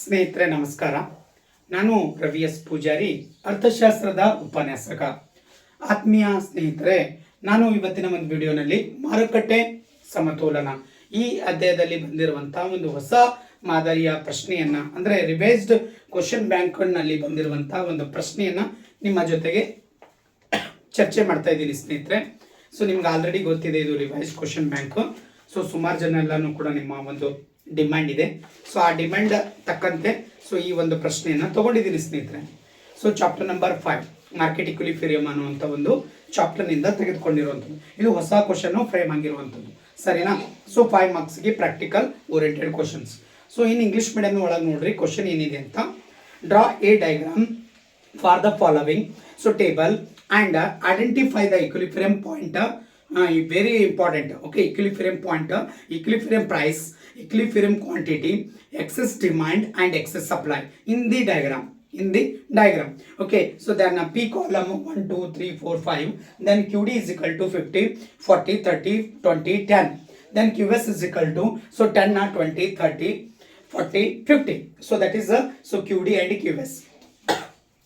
ಸ್ನೇಹಿತರೆ, ನಮಸ್ಕಾರ. ನಾನು ರವಿ ಎಸ್ ಪೂಜಾರಿ, ಅರ್ಥಶಾಸ್ತ್ರದ ಉಪನ್ಯಾಸಕ. ಆತ್ಮೀಯ ಸ್ನೇಹಿತರೆ, ನಾನು ಇವತ್ತಿನ ಒಂದು ವಿಡಿಯೋನಲ್ಲಿ ಮಾರುಕಟ್ಟೆ ಸಮತೋಲನ, ಈ ಅಧ್ಯಾಯದಲ್ಲಿ ಬಂದಿರುವಂತಹ ಒಂದು ಹೊಸ ಮಾದರಿಯ ಪ್ರಶ್ನೆಯನ್ನ, ಅಂದ್ರೆ ರಿವೈಸ್ಡ್ ಕ್ವಶನ್ ಬ್ಯಾಂಕ್ನಲ್ಲಿ ಬಂದಿರುವಂತಹ ಒಂದು ಪ್ರಶ್ನೆಯನ್ನ ನಿಮ್ಮ ಜೊತೆಗೆ ಚರ್ಚೆ ಮಾಡ್ತಾ ಇದ್ದೀನಿ ಸ್ನೇಹಿತರೆ. ಸೊ ನಿಮ್ಗೆ ಆಲ್ರೆಡಿ ಗೊತ್ತಿದೆ, ಇದು ರಿವೈಸ್ ಕ್ವಶನ್ ಬ್ಯಾಂಕ್ ಸೊ ಸುಮಾರು ಜನ ಎಲ್ಲಾನು ಕೂಡ ನಿಮ್ಮ ಒಂದು ಡಿಮ್ಯಾಂಡ್ ಇದೆ. ಸೊ ಆ ಡಿಮ್ಯಾಂಡ್ ತಕ್ಕಂತೆ ಸೊ ಈ ಒಂದು ಪ್ರಶ್ನೆಯನ್ನು ತಗೊಂಡಿದ್ದೀನಿ ಸ್ನೇಹಿತರೆ. So chapter number five market equilibrium ಅನ್ನುವಂಥ ಒಂದು ಚಾಪ್ಟರ್ನಿಂದ ತೆಗೆದುಕೊಂಡಿರುವಂಥದ್ದು. ಇದು ಹೊಸ ಕ್ವಶನ್ ಫ್ರೇಮ್ ಆಗಿರುವಂಥದ್ದು. ಸರಿನಾ? ಸೊ ಫೈವ್ ಮಾರ್ಕ್ಸ್ಗೆ ಪ್ರಾಕ್ಟಿಕಲ್ ಓರಿಯೆಂಟೆಡ್ ಕ್ವಶನ್ಸ್ ಸೊ ಇನ್ನು ಇಂಗ್ಲೀಷ್ ಮೀಡಿಯಂ ಒಳಗೆ ನೋಡ್ರಿ ಕ್ವಶನ್ ಏನಿದೆ ಅಂತ. Draw a diagram for the following so table and identify the equally frame point uh, uh, very important. Okay equilibrium point equilibrium price equilibrium quantity excess demand and excess supply in the diagram in the diagram. Okay so then uh, p column 1 2 3 4 5 then qd is equal to 50 40 30 20 10 then qs is equal to so 10 uh, 20 30 40 50 so that is uh, so qd and qs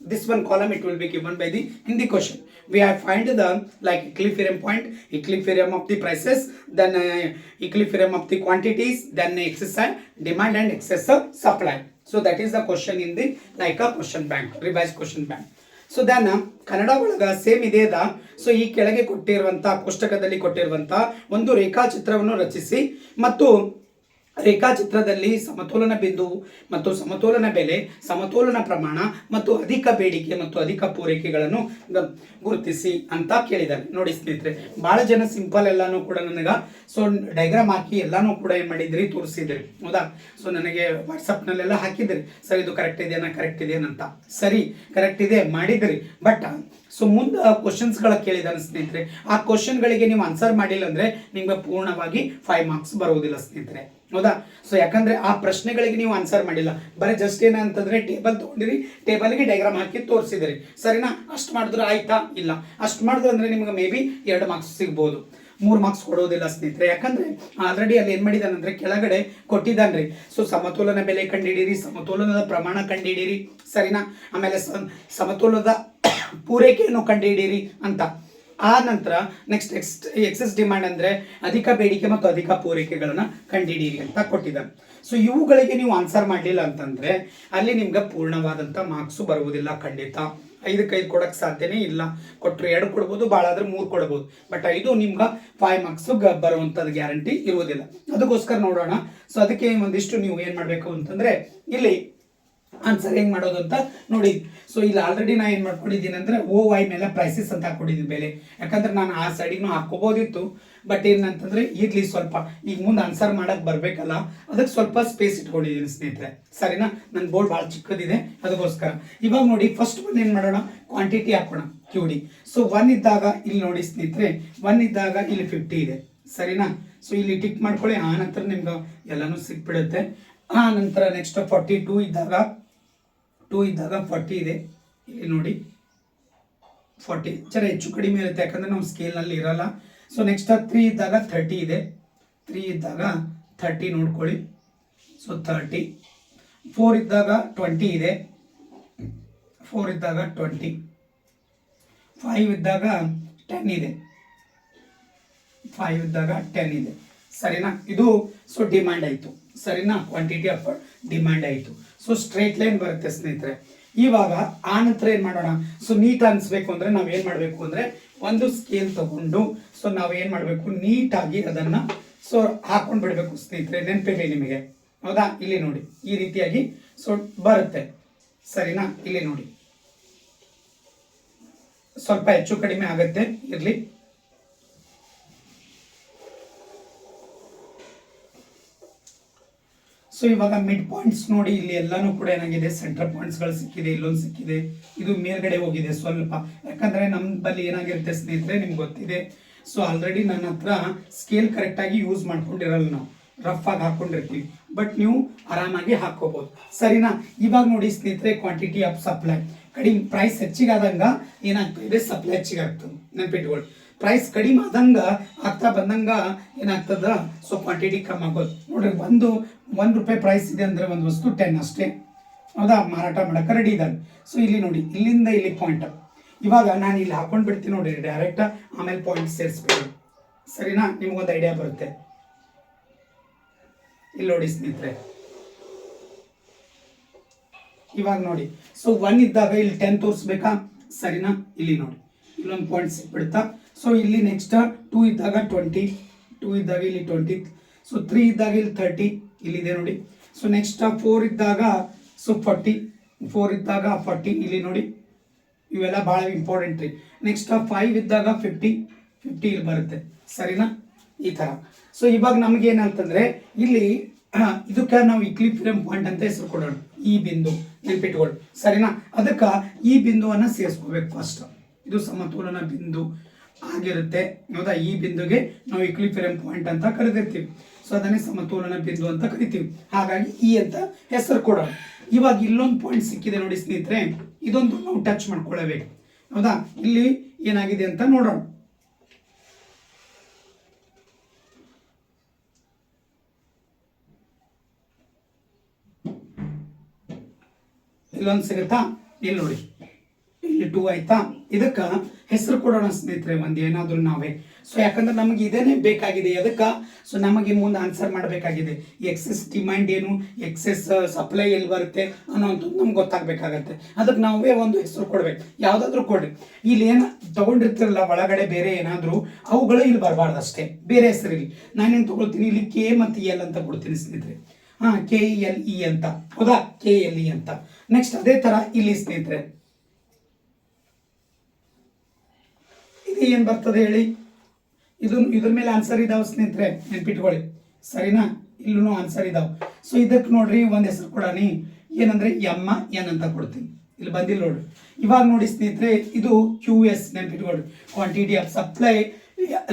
this one column it will be given by the in the question we have find the like equilibrium point equilibrium of the prices then uh, equilibrium of the quantities then excess and demand and excess of supply so that is the question in the like a question bank revised question bank so then Kannada ಒಳಗ same ಇದೇ ಅದ so ಈ ಕೆಳಗೆ ಕೊಟ್ಟಿರುವಂತಹ ಪುಸ್ತಕದಲ್ಲಿ ಕೊಟ್ಟಿರುವಂತಹ ಒಂದು ರೇಖಾಚಿತ್ರವನ್ನು ರಚಿಸಿ ಮತ್ತು ರೇಖಾಚಿತ್ರದಲ್ಲಿ ಸಮತೋಲನ ಬಿಂದು ಮತ್ತು ಸಮತೋಲನ ಬೆಲೆ, ಸಮತೋಲನ ಪ್ರಮಾಣ ಮತ್ತು ಅಧಿಕ ಬೇಡಿಕೆ ಮತ್ತು ಅಧಿಕ ಪೂರೈಕೆಗಳನ್ನು ಗುರುತಿಸಿ ಅಂತ ಕೇಳಿದ್ದಾರೆ. ನೋಡಿ ಸ್ನೇಹಿತರೆ, ಬಹಳ ಜನ ಸಿಂಪಲ್ ಎಲ್ಲಾನು ಕೂಡ ನನಗೆ ಸೊ ಡೈಗ್ರಾಮ್ ಹಾಕಿ ಎಲ್ಲಾನು ಕೂಡ ಏನ್ ಮಾಡಿದ್ರಿ, ತೋರಿಸಿದ್ರಿ. ಹೌದಾ? ಸೊ ನನಗೆ ವಾಟ್ಸಪ್ನಲ್ಲೆಲ್ಲ ಹಾಕಿದ್ರಿ. ಸರ್, ಇದು ಕರೆಕ್ಟ್ ಇದೆಯಾ ಕರೆಕ್ಟ್ ಇದೆಯೇನಂತ ಸರಿ ಕರೆಕ್ಟ್ ಇದೆ, ಮಾಡಿದ್ರಿ. ಬಟ್ ಸೊ ಮುಂದೆ ಕ್ವಶನ್ಸ್ಗಳ ಕೇಳಿದಾನೆ ಸ್ನೇಹಿತರೆ. ಆ ಕ್ವಶನ್ಗಳಿಗೆ ನೀವು ಆನ್ಸರ್ ಮಾಡಿಲ್ಲ ಅಂದ್ರೆ ನಿಮಗೆ ಪೂರ್ಣವಾಗಿ ಫೈವ್ ಮಾರ್ಕ್ಸ್ ಬರುವುದಿಲ್ಲ ಸ್ನೇಹಿತರೆ. ಹೌದಾ? ಸೊ ಯಾಕಂದ್ರೆ ಆ ಪ್ರಶ್ನೆಗಳಿಗೆ ನೀವು ಆನ್ಸರ್ ಮಾಡಿಲ್ಲ. ಬರೀ ಜಸ್ಟ್ ಏನಂತಂದ್ರೆ ಟೇಬಲ್ ತಗೊಂಡಿರಿ ಟೇಬಲ್ಗೆ ಡೈಗ್ರಾಮ್ ಹಾಕಿ ತೋರಿಸಿದಿರಿ. ಸರಿನಾ? ಅಷ್ಟು ಮಾಡಿದ್ರೆ ಆಯ್ತಾ? ಇಲ್ಲ. ಅಷ್ಟು ಮಾಡಿದ್ರೆ ಅಂದ್ರೆ ನಿಮ್ಗೆ ಮೇ ಬಿ ಎರಡು ಮಾರ್ಕ್ಸ್ ಸಿಗ್ಬೋದು. ಮೂರು ಮಾರ್ಕ್ಸ್ ಕೊಡೋದಿಲ್ಲ ಸ್ನೇಹಿತರೆ. ಯಾಕಂದ್ರೆ ಆಲ್ರೆಡಿ ಅಲ್ಲಿ ಏನ್ ಮಾಡಿದಾನಂದರೆ ಕೆಳಗಡೆ ಕೆಳಗಡೆ ಕೊಟ್ಟಿದ್ದಾನ್ರಿ. ಸೊ ಸಮತೋಲನ ಬೆಲೆ ಕಂಡಿಡೀರಿ, ಸಮತೋಲನದ ಪ್ರಮಾಣ ಕಂಡಿಡೀರಿ. ಸರಿನಾ? ಆಮೇಲೆ ಸಮತೋಲನದ ಪೂರೈಕೆಯನ್ನು ಕಂಡುಹಿಡೀರಿ ಅಂತ. ಆ ನಂತರ ನೆಕ್ಸ್ಟ್ ಎಕ್ಸ್ ಎಕ್ಸಸ್ ಡಿಮ್ಯಾಂಡ್ ಅಂದರೆ ಅಧಿಕ ಬೇಡಿಕೆ ಮತ್ತು ಅಧಿಕ ಪೂರೈಕೆಗಳನ್ನು ಕಂಡುಹಿಡಿಯಿರಿ ಅಂತ ಕೊಟ್ಟಿದ್ದಾರೆ ಸೊ ಇವುಗಳಿಗೆ ನೀವು ಆನ್ಸರ್ ಮಾಡಲಿಲ್ಲ ಅಂತಂದರೆ ಅಲ್ಲಿ ನಿಮ್ಗೆ ಪೂರ್ಣವಾದಂಥ ಮಾರ್ಕ್ಸು ಬರುವುದಿಲ್ಲ ಖಂಡಿತ. ಐದಕ್ಕೆ ಐದು ಕೊಡಕ್ ಸಾಧ್ಯನೇ ಇಲ್ಲ. ಕೊಟ್ಟರು ಎರಡು ಕೊಡ್ಬೋದು, ಭಾಳ ಆದರೆ ಮೂರು ಕೊಡ್ಬೋದು. ಬಟ್ ಐದು ನಿಮ್ಗೆ ಫೈವ್ ಮಾರ್ಕ್ಸ್ ಬರುವಂಥದ್ದು ಗ್ಯಾರಂಟಿ ಇರುವುದಿಲ್ಲ. ಅದಕ್ಕೋಸ್ಕರ ನೋಡೋಣ. ಸೊ ಅದಕ್ಕೆ ಒಂದಿಷ್ಟು ನೀವು ಏನು ಮಾಡಬೇಕು ಅಂತಂದರೆ ಇಲ್ಲಿ ಆನ್ಸರ್ ಹೆಂಗ್ ಮಾಡೋದು ಅಂತ ನೋಡಿ ಸೊ ಇಲ್ಲಿ ಆಲ್ರೆಡಿ ನಾ ಏನ್ ಮಾಡ್ಕೊಂಡಿದ್ದೀನಿ ಅಂದ್ರೆ ಓ ವೈ ಮೇಲೆ ಪ್ರೈಸಸ್ ಅಂತ ಹಾಕೊಂಡಿದ್ದೀನಿ ಬೆಲೆ. ಯಾಕಂದ್ರೆ ನಾನು ಆ ಸೈಡಿಗೂ ಹಾಕ್ಕೋಬೋದಿತ್ತು. ಬಟ್ ಏನಂತಂದ್ರೆ ಇರಲಿ ಸ್ವಲ್ಪ. ಈಗ ಮುಂದೆ ಆನ್ಸರ್ ಮಾಡಕ್ ಬರಬೇಕಲ್ಲ. ಅದಕ್ಕೆ ಸ್ವಲ್ಪ ಸ್ಪೇಸ್ ಇಟ್ಕೊಂಡಿದ್ದೀನಿ ಸ್ನೇಹಿತರೆ. ಸರಿನಾ? ನನ್ನ ಬೋರ್ಡ್ ಭಾಳ ಚಿಕ್ಕದಿದೆ. ಅದಕ್ಕೋಸ್ಕರ. ಇವಾಗ ನೋಡಿ ಫಸ್ಟ್ ಒಂದು ಏನ್ ಮಾಡೋಣ? ಕ್ವಾಂಟಿಟಿ ಹಾಕೋಣ. ಕ್ಯೂಡಿ ಸೊ ಒನ್ ಇದ್ದಾಗ ಇಲ್ಲಿ ನೋಡಿ ಸ್ನೇಹಿತರೆ ಒನ್ ಇದ್ದಾಗ ಇಲ್ಲಿ ಫಿಫ್ಟಿ ಇದೆ. ಸರಿನಾ? ಸೊ ಇಲ್ಲಿ ಟಿಕ್ ಮಾಡ್ಕೊಳ್ಳಿ. ಆ ನಂತರ ನಿಮ್ಗೆ ಎಲ್ಲಾನು ಸಿಕ್ಬಿಡುತ್ತೆ. ಆ ನಂತರ ನೆಕ್ಸ್ಟ್ ಫಾರ್ಟಿ ಟೂ ಇದ್ದಾಗ ಟೂ ಇದ್ದಾಗ ಫಾರ್ಟಿ ಇದೆ. ಇಲ್ಲಿ ನೋಡಿ ಫಾರ್ಟಿ. ಜರ ಹೆಚ್ಚು ಕಡಿಮೆ ಇರುತ್ತೆ, ಯಾಕಂದ್ರೆ ನಾವು ಸ್ಕೇಲ್ನಲ್ಲಿ ಇರಲ್ಲ. ಸೊ ನೆಕ್ಸ್ಟ್ ತ್ರೀ ಇದ್ದಾಗ ಥರ್ಟಿ ಇದೆ. ತ್ರೀ ಇದ್ದಾಗ ಥರ್ಟಿ ನೋಡ್ಕೊಳ್ಳಿ. ಸೊ ಥರ್ಟಿ ಫೋರ್ ಇದ್ದಾಗ ಟ್ವೆಂಟಿ ಇದೆ. ಫೋರ್ ಇದ್ದಾಗ ಟ್ವೆಂಟಿ ಫೈವ್ ಇದ್ದಾಗ ಟೆನ್ ಇದೆ. ಫೈವ್ ಇದ್ದಾಗ ಟೆನ್ ಇದೆ. ಸರಿನಾ? ಇದು ಸೊ ಡಿಮ್ಯಾಂಡ್ ಆಯಿತು. ಸರಿನಾ? ಕ್ವಾಂಟಿಟಿ ಆಫ್ ಡಿಮ್ಯಾಂಡ್ ಆಯಿತು. ಸೊ ಸ್ಟ್ರೈಟ್ ಲೈನ್ ಬರುತ್ತೆ ಸ್ನೇಹಿತರೆ. ಇವಾಗ ಆನಂತರ ನಂತರ ಏನು ಮಾಡೋಣ? ಸೊ ನೀಟ್ ಅನ್ಸ್ಬೇಕು ಅಂದ್ರೆ ನಾವ್ ಏನ್ ಮಾಡಬೇಕು ಅಂದ್ರೆ ಒಂದು ಸ್ಕೇಲ್ ತಗೊಂಡು ಸೊ ನಾವು ಏನು ಮಾಡಬೇಕು? ನೀಟಾಗಿ ಅದನ್ನ ಸೊ ಹಾಕೊಂಡ್ ಬಿಡಬೇಕು ಸ್ನೇಹಿತರೆ. ನೆನಪಿರಲಿ ನಿಮಗೆ. ಹೌದಾ? ಇಲ್ಲಿ ನೋಡಿ. ಈ ರೀತಿಯಾಗಿ ಸೊ ಬರುತ್ತೆ. ಸರಿನಾ? ಇಲ್ಲಿ ನೋಡಿ. ಸ್ವಲ್ಪ ಹೆಚ್ಚು ಕಡಿಮೆ ಆಗುತ್ತೆ. ಇರ್ಲಿ. ಸೊ ಇವಾಗ ಮಿಡ್ ಪಾಯಿಂಟ್ಸ್ ನೋಡಿ ಇಲ್ಲಿ ಎಲ್ಲಾನು ಕೂಡ ಏನಾಗಿದೆ? ಸೆಂಟರ್ ಪಾಯಿಂಟ್ಸ್ಗಳು ಸಿಕ್ಕಿದೆ, ಇಲ್ಲೊಂದು ಸಿಕ್ಕಿದೆ. ಇದು ಮೇಲ್ಗಡೆ ಹೋಗಿದೆ ಸ್ವಲ್ಪ. ಯಾಕಂದ್ರೆ ನಮ್ಮ ಬಳಿ ಏನಾಗಿರುತ್ತೆ ಸ್ನೇಹಿತರೆ, ನಿಮ್ಗೆ ಗೊತ್ತಿದೆ. ಸೊ ಆಲ್ರೆಡಿ ನನ್ನ ಹತ್ರ ಸ್ಕೇಲ್ ಕರೆಕ್ಟಾಗಿ ಯೂಸ್ ಮಾಡ್ಕೊಂಡಿರಲ್ಲ ನಾವು. ರಫ್ ಆಗಿ ಹಾಕೊಂಡಿರ್ತೀವಿ. ಬಟ್ ನೀವು ಆರಾಮಾಗಿ ಹಾಕೋಬಹುದು ಸರಿನಾ? ಇವಾಗ ನೋಡಿ ಸ್ನೇಹಿತರೆ ಕ್ವಾಂಟಿಟಿ ಆಫ್ ಸಪ್ಲೈ ಕಡಿಮೆ ಪ್ರೈಸ್ ಹೆಚ್ಚಿಗಾದಂಗ ಏನಾಗ್ತದೆ ಸಪ್ಲೈ ಹೆಚ್ಚಿಗೆ ಆಗ್ತದೆ. ನೆನ್ಪಿಟ್ಕೊಳ್ಳಿ ಪ್ರೈಸ್ ಕಡಿಮೆ ಆದಂಗ ಆಗ್ತಾ ಬಂದಂಗ ಏನಾಗ್ತದ? ಸೊ ಕ್ವಾಂಟಿಟಿ ಕಮ್ಮಿ ಆಗೋದು. ನೋಡ್ರಿ, ಒಂದು ಒಂದು ರೂಪಾಯಿ ಪ್ರೈಸ್ ಇದೆ ಅಂದರೆ ಒಂದು ವಸ್ತು ಟೆನ್ ಅಷ್ಟೇ. ಹೌದಾ? ಮಾರಾಟ ಮಾಡೋಕೆ ರೆಡಿ ಇದ್ದಾನೆ. ಸೊ ಇಲ್ಲಿ ನೋಡಿ, ಇಲ್ಲಿಂದ ಇಲ್ಲಿ ಪಾಯಿಂಟ್ ಇವಾಗ ನಾನು ಇಲ್ಲಿ ಹಾಕೊಂಡು ಬಿಡ್ತೀನಿ ನೋಡಿ ಡೈರೆಕ್ಟ್ ಆಮೇಲೆ ಪಾಯಿಂಟ್ ಸೇರಿಸ್ಬಿಡಿ. ಸರಿನಾ? ನಿಮಗೊಂದು ಐಡಿಯಾ ಬರುತ್ತೆ. ಇಲ್ಲಿ ನೋಡಿ ಸ್ನೇಹಿತರೆ. ಇವಾಗ ನೋಡಿ ಸೊ ಒನ್ ಇದ್ದಾಗ ಇಲ್ಲಿ ಟೆನ್ ತೋರಿಸ್ಬೇಕಾ? ಸರಿನಾ? ಇಲ್ಲಿ ನೋಡಿ. ಇಲ್ಲೊಂದು ಪಾಯಿಂಟ್ ಸಿಕ್ಬಿಡ್ತಾ ಸೊ ಇಲ್ಲಿ ನೆಕ್ಸ್ಟ್ ಟೂ ಇದ್ದಾಗ ಟ್ವೆಂಟಿ ಟೂ ಇದ್ದಾಗ ಇಲ್ಲಿ ಟ್ವೆಂಟಿ ಸೊ ತ್ರೀ ಇದ್ದಾಗ ಇಲ್ಲಿ ಥರ್ಟಿ ಇಲ್ಲಿದೆ ನೋಡಿ. ಸೊ ನೆಕ್ಸ್ಟ್ ಫೋರ್ ಇದ್ದಾಗ ಸೊ ಫಾರ್ಟಿ ಫೋರ್ ಇದ್ದಾಗ ಫಾರ್ಟಿ ಇಲ್ಲಿ ನೋಡಿ. ಇವೆಲ್ಲ ಭಾಳ ಇಂಪಾರ್ಟೆಂಟ್ ರೀ. ನೆಕ್ಸ್ಟ್ ಫೈವ್ ಇದ್ದಾಗ ಫಿಫ್ಟಿ ಫಿಫ್ಟಿ ಇಲ್ಲಿ ಬರುತ್ತೆ. ಸರಿನಾ? ಈ ಥರ ಸೊ ಇವಾಗ ನಮ್ಗೆ ಏನಂತಂದ್ರೆ, ಇಲ್ಲಿ, ಇದಕ್ಕೆ ನಾವು ಇಕ್ಲಿಫಿರಮ್ ಪಾಯಿಂಟ್ ಅಂತ ಹೆಸರು ಕೊಡೋಣ. ಈ ಬಿಂದು, ನೆನ್ಪಿಟ್ಕೊಳ್ಳಿ. ಸರಿನಾ? ಅದಕ್ಕೆ ಈ ಬಿಂದುವನ್ನು ಸೇರಿಸ್ಕೋಬೇಕು ಫಸ್ಟ್ ಇದು ಸಮತೋಲನ ಬಿಂದು ಆಗಿರುತ್ತೆ. ಹೌದಾ? ಈ ಬಿಂದುಗೆ ನಾವು ಇಕ್ಲಿಫಿರಮ್ ಪಾಯಿಂಟ್ ಅಂತ ಕರೆದಿರ್ತೀವಿ. ಸೊ ಅದನ್ನೇ ಸಮತೋಲನ ಬಿಂದು ಅಂತ ಕರಿತೀವಿ. ಹಾಗಾಗಿ ಈ ಅಂತ ಹೆಸರು ಕೊಡೋಣ. ಇವಾಗ ಇಲ್ಲೊಂದು ಪಾಯಿಂಟ್ ಸಿಕ್ಕಿದೆ ನೋಡಿ ಸ್ನೇಹಿತರೆ. ಇದೊಂದು ನಾವು ಟಚ್ ಮಾಡ್ಕೊಳ್ಳಬೇಕು. ಹೌದಾ? ಇಲ್ಲಿ ಏನಾಗಿದೆ ಅಂತ ನೋಡೋಣ. ಇಲ್ಲೊಂದು ಸಿಗುತ್ತಾ? ಇಲ್ಲಿ ನೋಡಿ. ಟೂ ಆಯ್ತಾ? ಇದಕ್ಕ ಹೆಸರು ಕೊಡೋಣ ಸ್ನೇಹಿತರೆ, ಒಂದು ಏನಾದರೂ ನಾವೇ. ಸೊ ಯಾಕಂದ್ರೆ ನಮಗೆ ಇದೇನೆ ಬೇಕಾಗಿದೆ. ಅದಕ್ಕೆ ಸೊ ನಮಗೆ ಮುಂದೆ ಆನ್ಸರ್ ಮಾಡಬೇಕಾಗಿದೆ. ಎಕ್ಸೆಸ್ ಡಿಮ್ಯಾಂಡ್ ಏನು? ಎಕ್ಸೆಸ್ ಸಪ್ಲೈ ಎಲ್ಲಿ ಬರುತ್ತೆ ಅನ್ನೋಂಥದ್ದು ನಮ್ಗೆ ಗೊತ್ತಾಗಬೇಕಾಗತ್ತೆ. ಅದಕ್ಕೆ ನಾವೇ ಒಂದು ಹೆಸರು ಕೊಡ್ಬೇಕು. ಯಾವುದಾದ್ರೂ ಕೊಡ್ರಿ. ಇಲ್ಲಿ ಏನು ತಗೊಂಡಿರ್ತಿರಲ್ಲ, ಒಳಗಡೆ ಬೇರೆ ಏನಾದರೂ, ಅವುಗಳು ಇಲ್ಲಿ ಬರಬಾರ್ದು ಅಷ್ಟೇ ಬೇರೆ ಹೆಸರಿಲ್ಲಿ ನಾನೇನು ತಗೊಳ್ತೀನಿ? ಇಲ್ಲಿ ಕೆ ಮತ್ತು ಎಲ್ ಅಂತ ಕೊಡ್ತೀನಿ ಸ್ನೇಹಿತರೆ. ಹಾ, ಕೆ ಎಲ್ ಇ ಅಂತ. ಹೌದಾ? ಕೆ ಎಲ್ ಇ ಅಂತ. ನೆಕ್ಸ್ಟ್ ಅದೇ ತರ ಇಲ್ಲಿ ಸ್ನೇಹಿತರೆ. ಇದು ಏನ್ ಬರ್ತದೆ ಹೇಳಿ? ಇದು ಇದ್ರ ಮೇಲೆ ಆನ್ಸರ್ ಇದಾವೆ ಸ್ನೇಹಿತರೆ, ನೆನ್ಪಿಟ್ಕೊಳ್ಳಿ. ಸರಿನಾ? ಇಲ್ಲೂ ಆನ್ಸರ್ ಇದಾವೆ. ಸೊ ಇದಕ್ಕೆ ನೋಡ್ರಿ, ಒಂದು ಹೆಸರು ಕೊಡಾನಿ ಏನಂದ್ರೆ ಎಮ್ಮ ಎನ್ ಅಂತ ಕೊಡ್ತೀನಿ. ಇಲ್ಲಿ ಬಂದಿಲ್ಲ ನೋಡ್ರಿ. ಇವಾಗ ನೋಡಿ ಸ್ನೇಹಿತರೆ, ಇದು ಕ್ಯೂ ಎಸ್ ನೆನ್ಪಿಟ್ಕೊಳ್ಳಿ quantity of supply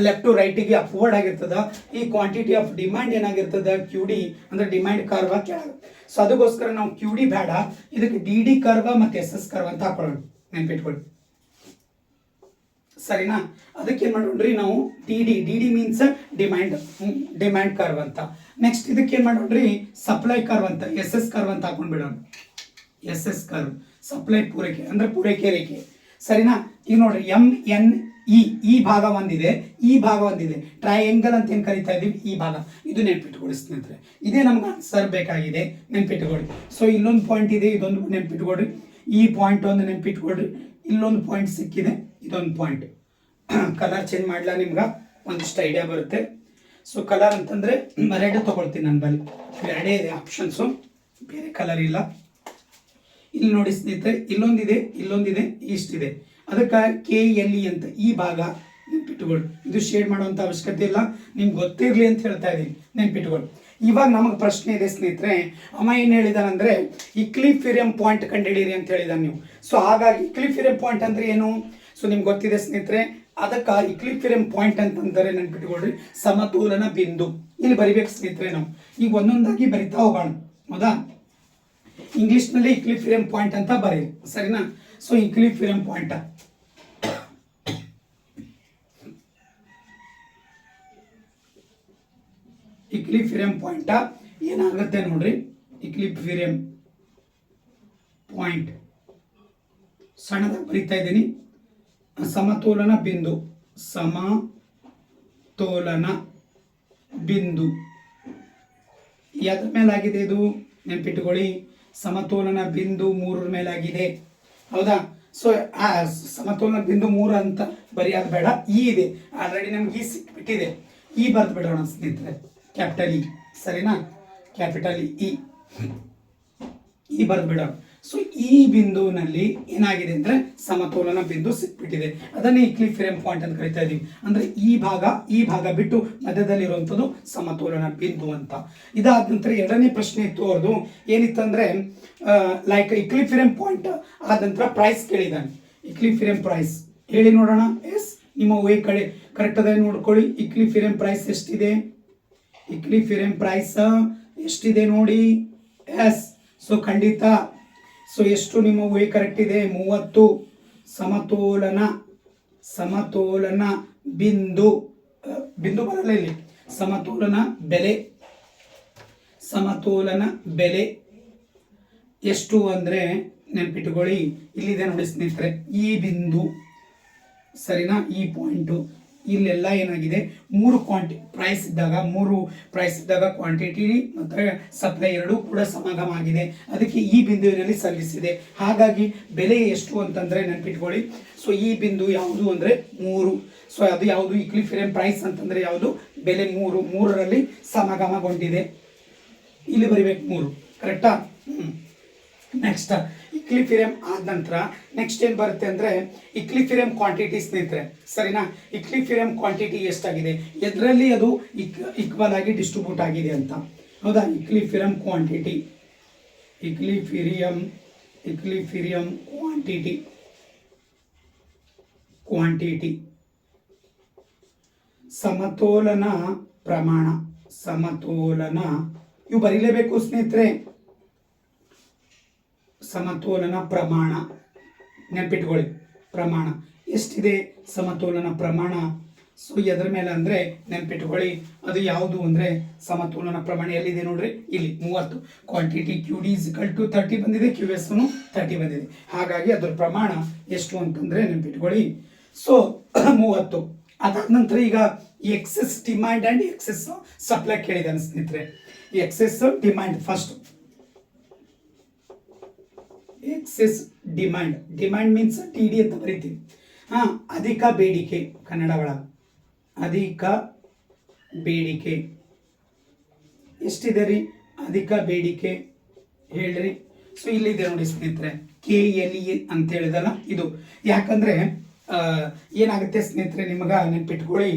left to ರೈಟಿಗೆ upward ಆಗಿರ್ತದ. ಈ ಕ್ವಾಂಟಿಟಿ ಆಫ್ ಡಿಮ್ಯಾಂಡ್ ಏನಾಗಿರ್ತದ? ಕ್ಯೂ ಡಿ ಅಂದ್ರೆ ಡಿಮ್ಯಾಂಡ್ ಕರ್ವ ಕೆಳಗೆ. ಸೊ ಅದಕ್ಕೋಸ್ಕರ ನಾವು ಕ್ಯೂ ಡಿ ಬೇಡ. ಇದಕ್ಕೆ ಡಿ ಡಿ ಕರ್ವ ಮತ್ತೆ ಎಸ್ ಎಸ್ ಕರ್ವ ಅಂತ ಹಾಕೊಳ್ಳೋಣ. ನೆನ್ಪಿಟ್ಕೊಳ್ಳಿ ಸರಿನಾ? ಅದಕ್ಕೆ ಏನು ಮಾಡೋಣ್ರಿ ನಾವು D D D D means demand demand curve ಅಂತ. ನೆಕ್ಸ್ಟ್ ಇದಕ್ಕೆ ಏನು ಮಾಡೋಣ್ರಿ ಸಪ್ಲೈ ಕರ್ವ್ ಅಂತ ಎಸ್ ಎಸ್ ಕರ್ವ್ ಅಂತ ಹಾಕೊಂಡ್ ಬಿಡೋಣ. ಎಸ್ ಎಸ್ ಕರ್ವ್ ಸಪ್ಲೈ ಪೂರೈಕೆ, ಅಂದ್ರೆ ಪೂರೈಕೆ ರೇಖೆ. ಸರಿನಾ? ಈಗ ನೋಡ್ರಿ ಎಂ ಎನ್ ಇ ಈ ಭಾಗ ಒಂದಿದೆ, ಈ ಭಾಗ ಒಂದಿದೆ. ಟ್ರಯಾಂಗಲ್ ಅಂತ ಏನು ಕರಿತಾ ಇದೀವಿ? ಈ ಭಾಗ. ಇದು ನೆನ್ಪಿಟ್ಕೊಳ್ಳಿ ಸ್ನೇಹಿತರೆ ಇದೇ ನಮ್ಗೆ ಆನ್ಸರ್ ಬೇಕಾಗಿದೆ ನೆನ್ಪಿಟ್ಕೊಳ್ಳಿ ಸೊ ಇಲ್ಲೊಂದು ಪಾಯಿಂಟ್ ಇದೆ, ಇದೊಂದು ನೆನ್ಪಿಟ್ಕೊಡ್ರಿ. ಈ ಪಾಯಿಂಟ್ ಒಂದು ನೆನ್ಪಿಟ್ಕೊಳ್ರಿ ಇಲ್ಲೊಂದು ಪಾಯಿಂಟ್ ಸಿಕ್ಕಿದೆ, ಇದೊಂದು ಪಾಯಿಂಟ್ ಕಲರ್ ಚೇಂಜ್ ಮಾಡ್ಲಾ ನಿಮ್ಗೆ? ಒಂದಿಷ್ಟು ಐಡಿಯಾ ಬರುತ್ತೆ. ಸೊ ಕಲರ್ ಅಂತಂದ್ರೆ ರೆಡ್ ತಗೊಳ್ತೀನಿ ನನ್ನ ಬಳಿ ಎರಡೇ ಇದೆ ಆಪ್ಷನ್ಸು ಬೇರೆ ಕಲರ್ ಇಲ್ಲ. ಇಲ್ಲಿ ನೋಡಿ ಸ್ನೇಹಿತರೆ, ಇಲ್ಲೊಂದಿದೆ ಇಲ್ಲೊಂದಿದೆ ಇಷ್ಟಿದೆ ಅದಕ್ಕೆ ಕೆ ಎಲ್ ಇ ಅಂತ ಈ ಭಾಗ ನೆನ್ಪಿಟ್ಕೊಳ್ಳಿ. ಇದು ಶೇಡ್ ಮಾಡುವಂಥ ಅವಶ್ಯಕತೆ ಇಲ್ಲ. ನಿಮ್ಗೆ ಗೊತ್ತಿರಲಿ ಅಂತ ಹೇಳ್ತಾ ಇದ್ದೀನಿ ನೆನ್ಪಿಟ್ಕೊಳ್ಳಿ. ಇವಾಗ ನಮಗೆ ಪ್ರಶ್ನೆ ಇದೆ ಸ್ನೇಹಿತರೆ, ಅಮ್ಮ ಏನು ಹೇಳಿದಾನಂದ್ರೆ ಇಕ್ಲಿಫಿರಿಯಂ ಪಾಯಿಂಟ್ ಕಂಡುಹಿಡೀರಿ ಅಂತ ಹೇಳಿದಾನೆ ನೀವು. ಸೊ ಹಾಗಾಗಿ ಇಕ್ಲಿಫಿರಿಯಂ ಪಾಯಿಂಟ್ ಅಂದ್ರೆ ಏನು? ಸೊ ನಿಮ್ಗೆ ಗೊತ್ತಿದೆ ಸ್ನೇಹಿತರೆ, ಅದಕ್ಕೆ ಇಕ್ಲಿಫಿರಿಯಂ ಪಾಯಿಂಟ್ ಅಂತಂದರೆ ನೆನ್ಪಿಟ್ಕೊಳ್ರಿ, ಸಮತೋಲನ ಬಿಂದು. ಇಲ್ಲಿ ಬರಿಬೇಕು ಸ್ನೇಹಿತರೆ ನಾವು. ಈಗ ಒಂದೊಂದಾಗಿ ಬರಿತಾ ಹೋಗೋಣ. ಹೌದಾ? ಇಂಗ್ಲೀಷ್ನಲ್ಲಿ ಇಕ್ಲಿಫಿರಿಯಂ ಪಾಯಿಂಟ್ ಅಂತ ಬರೀರಿ ಸರಿನಾ? So equilibrium point. Equilibrium point ಏನಾಗುತ್ತೆ ನೋಡ್ರಿ? ಇಕ್ಲಿಫಿರಿಯಂ ಪಾಯಿಂಟ್ ಸಣ್ಣದಾಗಿ ಬರಿತಾ ಇದ್ದೀನಿ. ಸಮತೋಲನ ಬಿಂದು. ಸಮತೋಲನ ಬಿಂದು. ಯಾವ್ದ್ರ ಮೇಲಾಗಿದೆ ಇದು? ನೆನ್ಪಿಟ್ಟುಕೊಳ್ಳಿ ಸಮತೋಲನ ಬಿಂದು ಮೂರರ ಮೇಲಾಗಿದೆ. ಹೌದಾ? ಸೊ ಆ ಸಮತೋಲನ ಬಿಂದು ಮೂರು ಅಂತ ಬರೆಯೋದು ಬೇಡ. ಈ ಇದೆ. ಆಲ್ರೆಡಿ ನಮ್ಗೆ ಈ ಸಿಕ್ಬಿಟ್ಟಿದೆ. ಈ ಬರ್ದು ಬಿಡೋಣ ಸ್ನೇಹಿತರೆ. Capital E. ಸರಿನಾ? Capital E. ಈ ಬರೆದ್ಬಿಡ. ಸೊ ಈ ಬಿಂದುವಿನಲ್ಲಿ ಏನಾಗಿದೆ ಅಂದರೆ ಸಮತೋಲನ ಬಿಂದು ಸಿಕ್ಬಿಟ್ಟಿದೆ. ಅದನ್ನೇ ಇಕ್ಲಿಫಿರಿಯಂ ಪಾಯಿಂಟ್ ಅಂತ ಕರಿತಾ ಇದ್ದೀವಿ ಅಂದ್ರೆ ಈ ಭಾಗ ಈ ಭಾಗ ಬಿಟ್ಟು ಮಧ್ಯದಲ್ಲಿ ಇರುವಂಥದ್ದು ಸಮತೋಲನ ಬಿಂದು ಅಂತ. ಇದಾದ ನಂತರ ಎರಡನೇ ಪ್ರಶ್ನೆ ಇತ್ತು ಅವ್ರದ್ದು ಏನಿತ್ತಂದರೆ ಲೈಕ್ ಇಕ್ಲಿಫಿರಿಯಂ ಪಾಯಿಂಟ್ ಆದ ನಂತರ ಪ್ರೈಸ್ ಕೇಳಿದಾನೆ ಫ್ರೇಮ್ ಪ್ರೈಸ್ ಹೇಳಿ ನೋಡೋಣ. ಎಸ್ ನಿಮ್ಮ ವೇ ಕಡೆ ಕರೆಕ್ಟ್ ಅದೇ ನೋಡ್ಕೊಳ್ಳಿ. ಇಕ್ಲಿಫಿರಿಯಂ ಪ್ರೈಸ್ ಎಷ್ಟಿದೆ? ಇಕ್ಲಿಫಿರಿಯಂ ಪ್ರೈಸ್ ಎಷ್ಟಿದೆ ನೋಡಿ? ಎಸ್ ಸೊ ಖಂಡಿತ. ಸೊ ಎಷ್ಟು ನಿಮ್ಮ ಊಹೆ ಕರೆಕ್ಟ್ ಇದೆ? ಮೂವತ್ತು. ಸಮತೋಲನ ಸಮತೋಲನ ಬಿಂದು. ಬಿಂದು ಬರಲ್ಲ ಇಲ್ಲಿ. ಸಮತೋಲನ ಬೆಲೆ. ಸಮತೋಲನ ಬೆಲೆ. ಎಷ್ಟು ಅಂದರೆ, ನೆನ್ಪಿಟ್ಕೊಳ್ಳಿ. ಇಲ್ಲಿದೆ ನೋಡಿ ಸ್ನೇಹಿತರೆ, ಈ ಬಿಂದು. ಸರಿನಾ? ಈ ಪಾಯಿಂಟು ಇಲ್ಲೆಲ್ಲ ಏನಾಗಿದೆ? ಮೂರು ಕ್ವಾಂಟಿ ಪ್ರೈಸ್ ಇದ್ದಾಗ, ಮೂರು ಪ್ರೈಸ್ ಇದ್ದಾಗ ಕ್ವಾಂಟಿಟಿ ಮತ್ತು ಸಪ್ಲೈ ಎರಡೂ ಕೂಡ ಸಮಾಗಮ ಆಗಿದೆ. ಅದಕ್ಕೆ ಈ ಬಿಂದುವಿನಲ್ಲಿ ಸಲ್ಲಿಸಿದೆ. ಹಾಗಾಗಿ ಬೆಲೆ ಎಷ್ಟು ಅಂತಂದರೆ ನೆನಪಿಟ್ಕೊಳ್ಳಿ. ಸೊ ಈ ಬಿಂದು ಯಾವುದು ಅಂದರೆ ಮೂರು. ಸೊ ಅದು ಯಾವುದು ಇಕ್ಲಿಫಿರಿಯಂ ಪ್ರೈಸ್ ಅಂತಂದರೆ ಯಾವುದು? ಬೆಲೆ ಮೂರು. ಮೂರರಲ್ಲಿ ಸಮಾಗಮಗೊಂಡಿದೆ. ಇಲ್ಲಿ ಬರಿಬೇಕು ಮೂರು. ಕರೆಕ್ಟಾ ಹ್ಞೂ ನೆಕ್ಸ್ಟ್ ಇಕ್ಲಿಫಿರಿಯಂ ಆದ ನಂತರ ನೆಕ್ಸ್ಟ್ ಏನು ಬರುತ್ತೆ ಅಂದರೆ ಇಕ್ಲಿಫಿರಿಯಂ ಕ್ವಾಂಟಿಟಿ ಸ್ನೇಹಿತರೆ ಸರಿನಾ? ಇಕ್ಲಿಫಿರಿಯಂ ಕ್ವಾಂಟಿಟಿ ಎಷ್ಟಾಗಿದೆ? ಎದರಲ್ಲಿ ಅದು ಇಕ್ ಈಕ್ವಲ್ ಆಗಿ ಡಿಸ್ಟ್ರಿಬ್ಯೂಟ್ ಆಗಿದೆ ಅಂತ. ಹೌದಾ? Equilibrium quantity equilibrium equilibrium quantity quantity ಸಮತೋಲನ ಪ್ರಮಾಣ. ಸಮತೋಲನ. ಇವು ಬರೀಲೇಬೇಕು ಸ್ನೇಹಿತರೆ. ಸಮತೋಲನ ಪ್ರಮಾಣ. ನೆನ್ಪಿಟ್ಕೊಳ್ಳಿ. ಪ್ರಮಾಣ. ಎಷ್ಟಿದೆ ಸಮತೋಲನ ಪ್ರಮಾಣ? ಸೊ ಎದ್ರ ಮೇಲೆ ಅಂದರೆ ನೆನ್ಪಿಟ್ಕೊಳ್ಳಿ. ಅದು ಯಾವುದು ಅಂದರೆ ಸಮತೋಲನ ಪ್ರಮಾಣ ಎಲ್ಲಿದೆ ನೋಡ್ರಿ? ಇಲ್ಲಿ ಮೂವತ್ತು. Quantity Q D to thirty ಬಂದಿದೆ. ಕ್ಯೂ ಎಸ್ನು ತರ್ಟಿ ಬಂದಿದೆ. ಹಾಗಾಗಿ ಅದ್ರ ಪ್ರಮಾಣ ಎಷ್ಟು ಅಂತಂದರೆ ನೆನ್ಪಿಟ್ಕೊಳ್ಳಿ. ಸೊ ಮೂವತ್ತು. ಅದಾದ ನಂತರ ಈಗ excess demand and excess supply ಕೇಳಿದ್ದಾನೆ ಸ್ನೇಹಿತರೆ excess demand first excess demand demand means T D ಅಂತ ಬರೀತೀವಿ. ಹಾಂ, ಅಧಿಕ ಬೇಡಿಕೆ ಕನ್ನಡ ಒಳಗೆ ಅಧಿಕ ಬೇಡಿಕೆ. ಎಷ್ಟಿದೆ ರೀ? ಅಧಿಕ ಬೇಡಿಕೆ ಹೇಳ್ರಿ. ಸೊ ಇಲ್ಲಿದೆ ನೋಡಿ ಸ್ನೇಹಿತರೆ ಕೆ ಎಲ್ ಇ ಅಂತ ಹೇಳಿದಲ್ಲ ಇದು. ಯಾಕಂದ್ರೆ ಏನಾಗುತ್ತೆ ಸ್ನೇಹಿತರೆ, ನಿಮಗೆ ನೆನ್ಪಿಟ್ಕೊಳ್ಳಿ.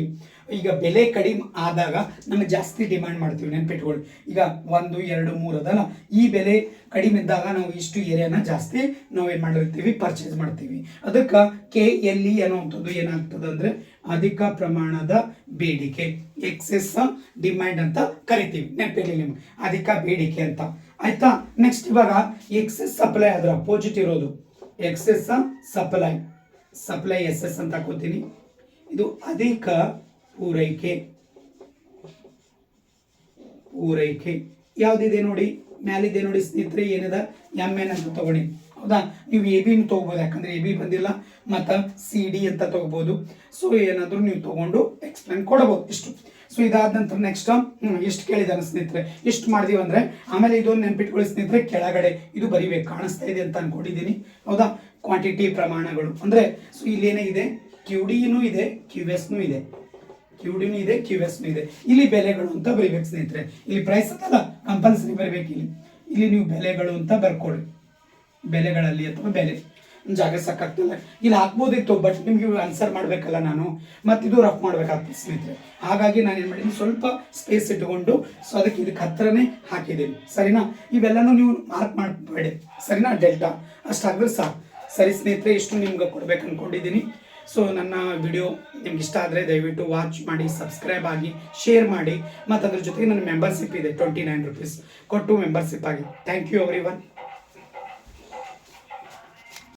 ಈಗ ಬೆಲೆ ಕಡಿಮೆ ಆದಾಗ ನಮಗೆ ಜಾಸ್ತಿ ಡಿಮ್ಯಾಂಡ್ ಮಾಡ್ತೀವಿ ನೆನ್ಪಿಟ್ಕೊಳ್ಳಿ. ಈಗ ಒಂದು, ಎರಡು, ಮೂರು ಅದಲ್ಲ? ಈ ಬೆಲೆ ಕಡಿಮೆ ಇದ್ದಾಗ ನಾವು ಇಷ್ಟು ಏರಿಯಾನ ಜಾಸ್ತಿ ನಾವು ಏನು ಮಾಡಿರ್ತೀವಿ ಪರ್ಚೇಸ್ ಮಾಡ್ತೀವಿ. ಅದಕ್ಕೆ ಕೆ ಎಲ್ ಇ ಅನ್ನುವಂಥದ್ದು ಏನಾಗ್ತದೆ ಅಂದರೆ ಅಧಿಕ ಪ್ರಮಾಣದ ಬೇಡಿಕೆ ಎಕ್ಸೆಸ್ ಡಿಮ್ಯಾಂಡ್ ಅಂತ ಕರಿತೀವಿ. ನೆನಪಿರಲಿ ನಿಮ್ಗೆ. ಅಧಿಕ ಬೇಡಿಕೆ ಅಂತ. ಆಯಿತಾ? ನೆಕ್ಸ್ಟ್ ಇವಾಗ ಎಕ್ಸೆಸ್ ಸಪ್ಲೈ ಅದರ ಅಪೋಸಿಟ್ ಇರೋದು. Excess supply supply S S ಅಂತ ಹಾಕೋತೀನಿ. ಇದು ಅಧಿಕ ಪೂರೈಕೆ. ಪೂರೈಕೆ. ಯಾವ್ದಿದೆ ನೋಡಿ? ಮ್ಯಾಲಿದೆ ನೋಡಿ ಸ್ನೇಹಿತರೆ, ಏನಿದೆ? ಎಂ ಎನ್ ಅಂತ ತಗೊಳ್ಳಿ. ಹೌದಾ? ನೀವು ಎ ಬಿನ ತೊಗೋಬೋದು, ಯಾಕಂದ್ರೆ ಎ ಬಿ ಬಂದಿಲ್ಲ. ಮತ್ತು ಸಿ ಡಿ ಅಂತ ತಗೋಬೋದು. ಸೊ ಏನಾದರೂ ನೀವು ತಗೊಂಡು ಎಕ್ಸ್ಪ್ಲೇನ್ ಕೊಡಬಹುದು ಇಷ್ಟು. ಸೊ ಇದಾದ ನಂತರ ನೆಕ್ಸ್ಟ್ ಎಷ್ಟು ಕೇಳಿದಾರೆ ಸ್ನೇಹಿತರೆ? ಎಷ್ಟು ಮಾಡಿದೀವಿ ಅಂದ್ರೆ, ಆಮೇಲೆ ಇದೊಂದು ನೆನಪಿಟ್ಕೊಳ್ಳಿ ಸ್ನೇಹಿತರೆ, ಕೆಳಗಡೆ. ಇದು ಬರಿಬೇಕು ಕಾಣಿಸ್ತಾ ಇದೆ ಅಂತ ಅನ್ಕೊಂಡಿದ್ದೀನಿ. ಹೌದಾ? ಕ್ವಾಂಟಿಟಿ ಪ್ರಮಾಣಗಳು. ಅಂದ್ರೆ ಸೊ ಇಲ್ಲಿ ಏನಾಗಿದೆ ಕ್ಯೂ ಇದೆ ಕ್ಯೂ ಎಸ್ನೂ ಇದೆ. ಕ್ಯೂ ಇದೆ ಕ್ಯೂ ಎಸ್ನೂ ಇದೆ. ಇಲ್ಲಿ ಬೆಲೆಗಳು ಅಂತ ಬರಿಬೇಕು ಸ್ನೇಹಿತರೆ. ಇಲ್ಲಿ ಪ್ರೈಸ್ ಅಂತಲ್ಲ ಕಂಪಲ್ಸರಿ ಬರಬೇಕು ಇಲ್ಲಿ. ಇಲ್ಲಿ ನೀವು ಬೆಲೆಗಳು ಅಂತ ಬರ್ಕೊಳ್ಳಿ ಬೆಲೆಗಳಲ್ಲಿ ಅಥವಾ ಬೆಲೆ. ಜಾಗ ಸಾಕಾಗ್ತಿಲ್ಲ ಇಲ್ಲಿ ಹಾಕ್ಬೋದಿತ್ತು ಬಟ್ ನಿಮಗೆ ಆನ್ಸರ್ ಮಾಡಬೇಕಲ್ಲ ನಾನು. ಮತ್ತು ಇದು ರಫ್ ಮಾಡಬೇಕಾಗ್ತದೆ ಸ್ನೇಹಿತರೆ. ಹಾಗಾಗಿ ನಾನು ಏನು ಮಾಡಿದ್ದೀನಿ, ಸ್ವಲ್ಪ ಸ್ಪೇಸ್ ಇಟ್ಟುಕೊಂಡು ಸೊ ಅದಕ್ಕೆ ಇದಕ್ಕೆ ಹತ್ರನೇ ಹಾಕಿದ್ದೀನಿ. ಸರಿನಾ? ಇವೆಲ್ಲನೂ ನೀವು ಮಾರ್ಕ್ ಮಾಡಬೇಡಿ. ಸರಿನಾ? ಡೆಲ್ಟಾ? ಅಷ್ಟಾದ್ರೆ ಸಾಕು. ಸರಿ ಸ್ನೇಹಿತರೆ, ಇಷ್ಟು ನಿಮ್ಗೆ ಕೊಡ್ಬೇಕು ಅಂದ್ಕೊಂಡಿದ್ದೀನಿ ಸೊ ನನ್ನ ವಿಡಿಯೋ ನಿಮ್ಗೆ ಇಷ್ಟ ಆದರೆ ದಯವಿಟ್ಟು ವಾಚ್ ಮಾಡಿ ಸಬ್ಸ್ಕ್ರೈಬ್ ಆಗಿ ಶೇರ್ ಮಾಡಿ. ಮತ್ತು ಅದ್ರ ಜೊತೆಗೆ ನನ್ನ ಮೆಂಬರ್ಶಿಪ್ ಇದೆ ಟ್ವೆಂಟಿ ನೈನ್ ರುಪೀಸ್ ಕೊಟ್ಟು ಮೆಂಬರ್ಶಿಪ್ ಆಗಿ. Thank you everyone